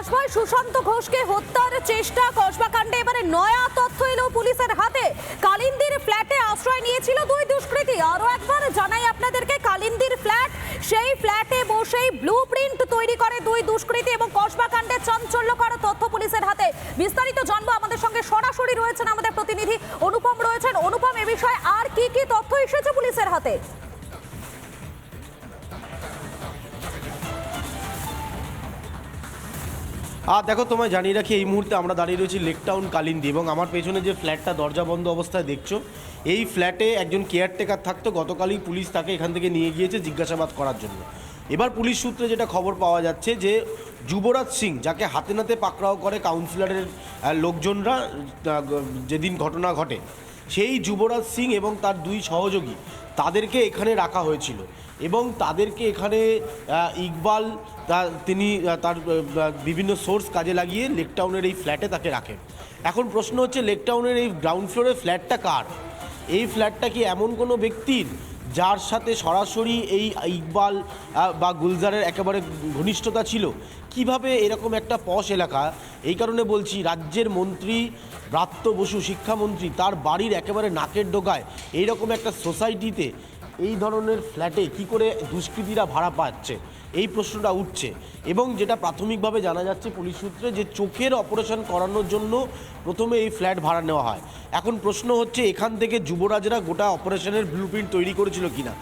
কসবায় সুশান্ত ঘোষকে হত্যার চেষ্টা। কসবা কাণ্ডে এবারে নয়া তথ্য এলো পুলিশের হাতে। কালিন্দির ফ্ল্যাটে আশ্রয় নিয়েছিল দুই দুষ্কৃতী। আরও একবার জানাই আপনাদেরকে, কালিন্দির ফ্ল্যাট, সেই ফ্ল্যাটে বসেই ব্লু প্রিন্ট তৈরি করে দুই দুষ্কৃতী এবং কসবা কাণ্ডে চাঞ্চল্যকর তথ্য পুলিশের হাতে। বিস্তারিত জানব আমাদের সঙ্গে সরাসরি রয়েছেন আমাদের প্রতিনিধি অনুপম রয়েছেন। অনুপম, এ বিষয়ে আর কি কি তথ্য এসেছে পুলিশের হাতে? আর দেখো, তোমায় জানিয়ে রাখি, এই মুহূর্তে আমরা দাঁড়িয়ে রয়েছি লেকটাউন কালিন্দি এবং আমার পেছনে যে ফ্ল্যাটটা দরজা বন্ধ অবস্থায় দেখছ, এই ফ্ল্যাটে একজন কেয়ারটেকার থাকতো, গতকালই পুলিশ তাকে এখান থেকে নিয়ে গিয়েছে জিজ্ঞাসাবাদ করার জন্য। এবার পুলিশ সূত্রে যেটা খবর পাওয়া যাচ্ছে যে, যুবরাজ সিং, যাকে হাতে নাতে পাকড়াও করে কাউন্সিলরের লোকজনরা যেদিন ঘটনা ঘটে, সেই যুবরাজ সিং এবং তার দুই সহযোগী, তাদেরকে এখানে রাখা হয়েছিল। এবং তাদেরকে এখানে ইকবাল তিনি তার বিভিন্ন সোর্স কাজে লাগিয়ে লেকটাউনের এই ফ্ল্যাটে তাকে রাখেন। এখন প্রশ্ন হচ্ছে লেকটাউনের এই গ্রাউন্ড ফ্লোরের ফ্ল্যাটটা কার? এই ফ্ল্যাটটা কি এমন কোনো ব্যক্তির যার সাথে সরাসরি এই ইকবাল বা গুলজারের একেবারে ঘনিষ্ঠতা ছিল? কীভাবে এরকম একটা পশ এলাকা? এই কারণে বলছি, রাজ্যের মন্ত্রী, ব্রাত্য বসু, শিক্ষামন্ত্রী, তার বাড়ির একেবারে নাকের ডোকায় এইরকম একটা সোসাইটিতে এই ধরনের ফ্ল্যাটে কি করে দুষ্কৃতীরা ভাড়া পাচ্ছে? এই প্রশ্নটা উঠছে। এবং যেটা প্রাথমিকভাবে জানা যাচ্ছে পুলিশ সূত্রে যে চোখের অপারেশন করানোর জন্য প্রথমে এই ফ্ল্যাট ভাড়া নেওয়া হয়। এখন প্রশ্ন হচ্ছে, এখান থেকে যুবরাজরা গোটা অপারেশনের ব্লুপ্রিন্ট তৈরি করেছিল কিনা?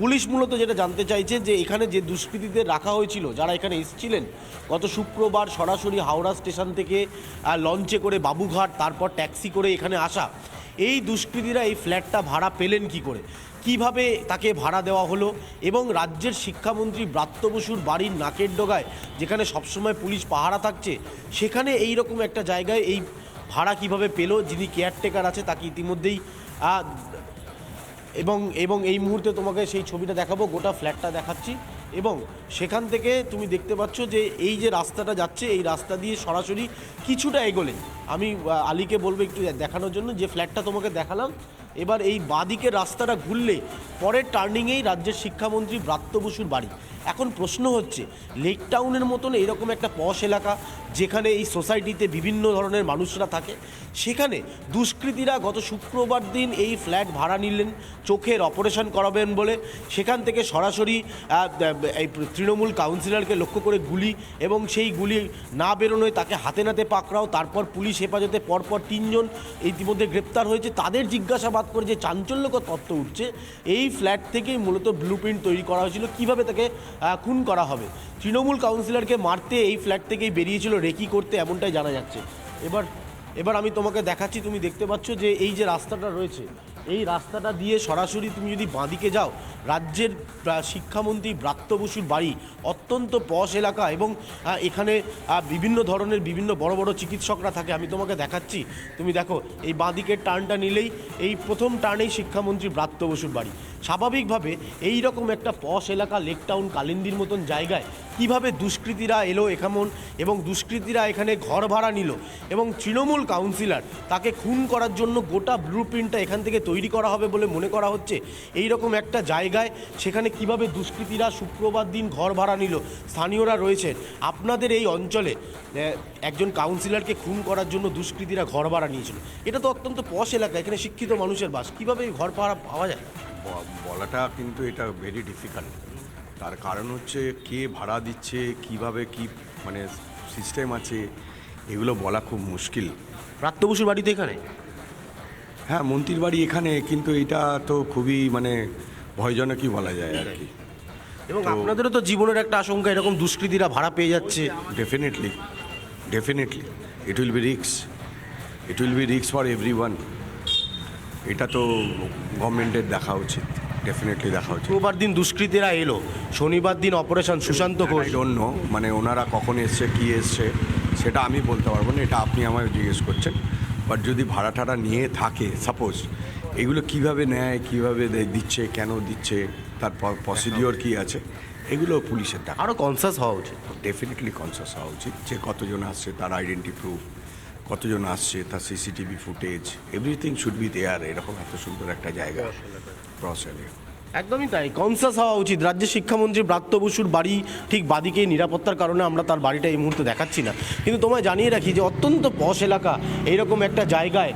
পুলিশ মূলত যেটা জানতে চাইছে যে, এখানে যে দুষ্কৃতীদের রাখা হয়েছিল, যারা এখানে এসেছিলেন, গত শুক্রবার সরাসরি হাওড়া স্টেশন থেকে লঞ্চে করে বাবুঘাট, তারপর ট্যাক্সি করে এখানে আসা এই দুষ্কৃতীরা এই ফ্ল্যাটটা ভাড়া পেলেন কি করে? কীভাবে তাকে ভাড়া দেওয়া হলো? এবং রাজ্যের শিক্ষামন্ত্রী ব্রাত্য বসুর বাড়ির নাকের ডোগায়, যেখানে সবসময় পুলিশ পাহারা থাকছে, সেখানে এই রকম একটা জায়গায় এই ভাড়া কীভাবে পেল? যিনি কেয়ারটেকার আছে, তাকে ইতিমধ্যেই এবং এবং এই মুহূর্তে তোমাকে সেই ছবিটা দেখাবো, গোটা ফ্ল্যাটটা দেখাচ্ছি। এবং সেখান থেকে তুমি দেখতে পাচ্ছ যে এই যে রাস্তাটা যাচ্ছে, এই রাস্তা দিয়ে সরাসরি কিছুটা এগোলে। আমি আলীকে বলব একটু দেখানোর জন্য যে ফ্ল্যাটটা তোমাকে দেখালাম। এবার এই বাঁদিকের রাস্তাটা ঘুরলে পরের টার্নিংয়েই রাজ্যের শিক্ষামন্ত্রী ব্রাত্য বসুর বাড়ি। এখন প্রশ্ন হচ্ছে লেক টাউনের মতন এরকম একটা পশ এলাকা যেখানে এই সোসাইটিতে বিভিন্ন ধরনের মানুষরা থাকে, সেখানে দুষ্কৃতীরা গত শুক্রবার দিন এই ফ্ল্যাট ভাড়া নিলেন, চোখের অপারেশন করাবেন বলে। সেখান থেকে সরাসরি এই তৃণমূল কাউন্সিলরকে লক্ষ্য করে গুলি এবং সেই গুলি না বেরোনোয় তাকে হাতে নাতে পাকড়াও, তারপর পুলিশ হেফাজতে পরপর তিনজন ইতিমধ্যে গ্রেপ্তার হয়েছে। তাদের জিজ্ঞাসাবাদ করে যে চাঞ্চল্যকর তত্ত্ব উঠছে, এই ফ্ল্যাট থেকেই মূলত ব্লুপ্রিন্ট তৈরি করা হয়েছিল। কীভাবে তাকে খুন করা হবে। তৃণমূল কাউন্সিলরকে মারতে এই ফ্ল্যাট থেকেই বেরিয়েছিল রেকি করতে, এমনটাই জানা যাচ্ছে। এবার এবার আমি তোমাকে দেখাচ্ছি, তুমি দেখতে পাচ্ছ যে এই যে রাস্তাটা রয়েছে এই রাস্তাটা দিয়ে সরাসরি তুমি যদি বাঁদিকে যাও, রাজ্যের শিক্ষামন্ত্রী ব্রাত্য বসুর বাড়ি অত্যন্ত পশ এলাকা এবং এখানে বিভিন্ন ধরনের বিভিন্ন বড় বড় চিকিৎসকরা থাকে, আমি তোমাকে দেখাচ্ছি। তুমি দেখো, এই বাঁদিকের টার্নটা নিলেই এই প্রথম টার্নেই শিক্ষামন্ত্রী ব্রাত্য বসুর বাড়ি। স্বাভাবিকভাবে এই রকম একটা পশ এলাকা, লেক টাউন, কালিন্দির মতন জায়গায় কীভাবে দুষ্কৃতীরা এলো এখামন এবং দুষ্কৃতীরা এখানে ঘর ভাড়া নিল এবং তৃণমূল কাউন্সিলর তাকে খুন করার জন্য গোটা ব্লু প্রিন্টটা এখান থেকে তৈরি করা হবে বলে মনে করা হচ্ছে। এই রকম একটা জায়গায় সেখানে কীভাবে দুষ্কৃতীরা শুক্রবার দিন ঘর ভাড়া নিল, স্থানীয়রা রয়েছেন। আপনাদের এই অঞ্চলে একজন কাউন্সিলরকে খুন করার জন্য দুষ্কৃতীরা ঘর ভাড়া নিয়েছিল। এটা তো অত্যন্ত পশ এলাকা, এখানে শিক্ষিত মানুষের বাস। কীভাবে ঘর ভাড়া পাওয়া যায়? বলাটা কিন্তু এটা ভেরি ডিফিকাল্ট তার কারণ হচ্ছে কে ভাড়া দিচ্ছে কীভাবে কি মানে সিস্টেম আছে এগুলো বলা খুব মুশকিল। প্রাত্য বসুর বাড়িতে এখানে? হ্যাঁ মন্ত্রীর বাড়ি এখানে কিন্তু এটা তো খুবই মানে ভয়জনকই বলা যায় আর কি। এবং আপনাদেরও তো জীবনের একটা আশঙ্কা এরকম দুষ্কৃতীরা ভাড়া পেয়ে যাচ্ছে। Definitely definitely it will be রিক্স ইট উইল বি রিক্স ফর এভরি ওয়ান এটা তো গভর্নমেন্টের দেখা উচিত। ডেফিনেটলি দেখা উচিত শুক্রবার দিন দুষ্কৃতীরা এলো। শনিবার দিন অপারেশন সুশান্ত ঘোষ। নো মানে ওনারা কখন এসছে কি এসছে সেটা আমি বলতে পারব না এটা আপনি আমায় জিজ্ঞেস করছেন। বাট যদি ভাড়া টাড়া নিয়ে থাকে সাপোজ এগুলো কীভাবে নেয় কীভাবে দিচ্ছে কেন দিচ্ছে তার প্রসিডিওর কি আছে এগুলো পুলিশের দেখা। আরও কনসাস হওয়া উচিত। ডেফিনেটলি কনসাস হওয়া উচিত যে কতজন আসছে তার আইডেন্টি প্রুফ কতজন আসছে তার CCTV footage everything should be there এরকম এত সুন্দর একটা জায়গা। একদমই তাই। কনসাস হওয়া উচিত। রাজ্যের শিক্ষামন্ত্রী ব্রাত্য বসুর বাড়ি ঠিক বাদিকে নিরাপত্তার কারণে আমরা তার বাড়িটা এই মুহূর্তে দেখাচ্ছি না। কিন্তু তোমায় জানিয়ে রাখি যে অত্যন্ত পশ এলাকা, এইরকম একটা জায়গায়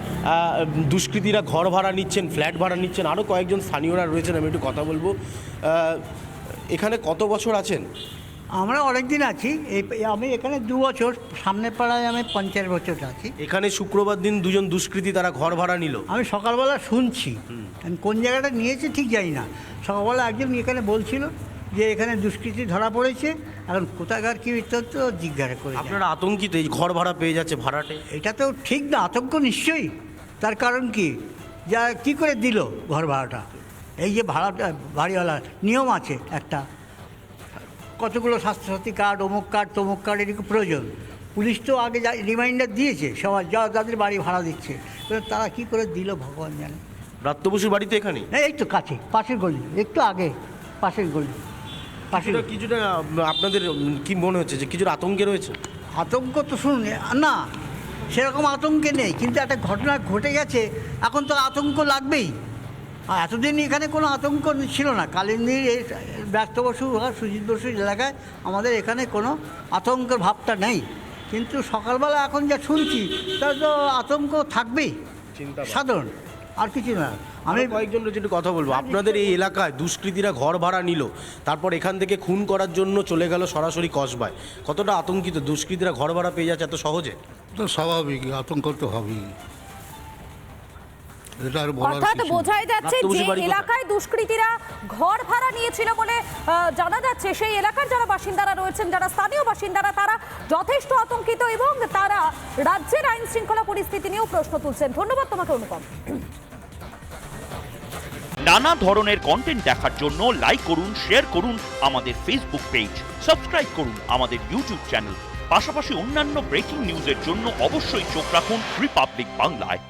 দুষ্কৃতীরা ঘর ভাড়া নিচ্ছেন, ফ্ল্যাট ভাড়া নিচ্ছেন আরও কয়েকজন স্থানীয়রা রয়েছেন, আমি একটু কথা বলব। এখানে কত বছর আছেন? আমরা অনেক দিন আছি। এই আমি এখানে দু বছর সামনে পাড়ায় আমি পঞ্চাশ বছর আছি। এখানে শুক্রবার দিন দুজন দুষ্কৃতী তারা ঘর ভাড়া নিল। আমি সকালবেলা শুনছি। আমি কোন জায়গাটা নিয়েছে ঠিক জানি না। সকালবেলা একজন এখানে বলছিল যে এখানে দুষ্কৃতি ধরা পড়েছে এখন কোথাকার কী বৃত্তান্ত জিজ্ঞাসা করে আপনারা আতঙ্কিত এই ঘর ভাড়া পেয়ে যাচ্ছে ভাড়াটে? এটা তো ঠিক না আতঙ্ক নিশ্চয়ই। তার কারণ কি? যা কি করে দিল ঘর ভাড়াটা? এই যে ভাড়াটা বাড়িওয়ালা নিয়ম আছে একটা। কতগুলো স্বাস্থ্যসাথী কার্ড অমুক কার্ড তমুক কার্ড এরকম প্রয়োজন? পুলিশ তো আগে যা রিমাইন্ডার দিয়েছে সবাই যা যাদের বাড়ি ভাড়া দিচ্ছে। তারা কি করে দিল ভগবান জানে। ব্রাত্য বসুর বাড়িতে এখানে এই তো কাছে পাশের গলি একটু আগে পাশের গলি পাশের কিছুটা আপনাদের কি মনে হচ্ছে যে কিছুটা আতঙ্কে রয়েছে? আতঙ্ক তো শুনুন না সেরকম আতঙ্কে নেই কিন্তু একটা ঘটনা ঘটে গেছে এখন তো আতঙ্ক লাগবেই। আর এতদিন এখানে কোনো আতঙ্ক ছিল না কালিন্দির ব্যস্ত বসু আর সুজিত বসু এলাকায় আমাদের এখানে কোনো আতঙ্কের ভাবটা নেই। কিন্তু সকালবেলা এখন যা শুনছি তার তো আতঙ্ক থাকবেই। সাধারণ। আর কিছু না। আমি কয়েকজন রয়েছে একটু কথা বলব। আপনাদের এই এলাকায় দুষ্কৃতীরা ঘর ভাড়া নিল তারপর এখান থেকে খুন করার জন্য চলে গেল সরাসরি কসবায়। কতটা আতঙ্কিত? দুষ্কৃতীরা ঘর ভাড়া পেয়ে যাচ্ছে এত সহজে? তো স্বাভাবিক আতঙ্ক তো হবেই। অর্থাৎ বোঝাই যাচ্ছে যে এলাকায় দুষ্কৃতীরা ঘর ভাড়া নিয়েছিল বলে জানা যাচ্ছে। সেই এলাকার যারা বাসিন্দারা রয়েছেন যারা স্থানীয় বাসিন্দারা তারা যথেষ্ট আতঙ্কিত এবং তারা রাজ্যের আইন শৃঙ্খলা পরিস্থিতি নিয়েও প্রশ্ন তুলছেন। ধন্যবাদ তোমাকে অনুপম। নানা ধরনের কন্টেন্ট দেখার জন্য লাইক করুন শেয়ার করুন আমাদের ফেসবুক পেজ সাবস্ক্রাইব করুন আমাদের ইউটিউব চ্যানেল পাশাপাশি অন্যান্য ব্রেকিং নিউজের জন্য অবশ্যই চোখ রাখুন রিপাবলিক বাংলায়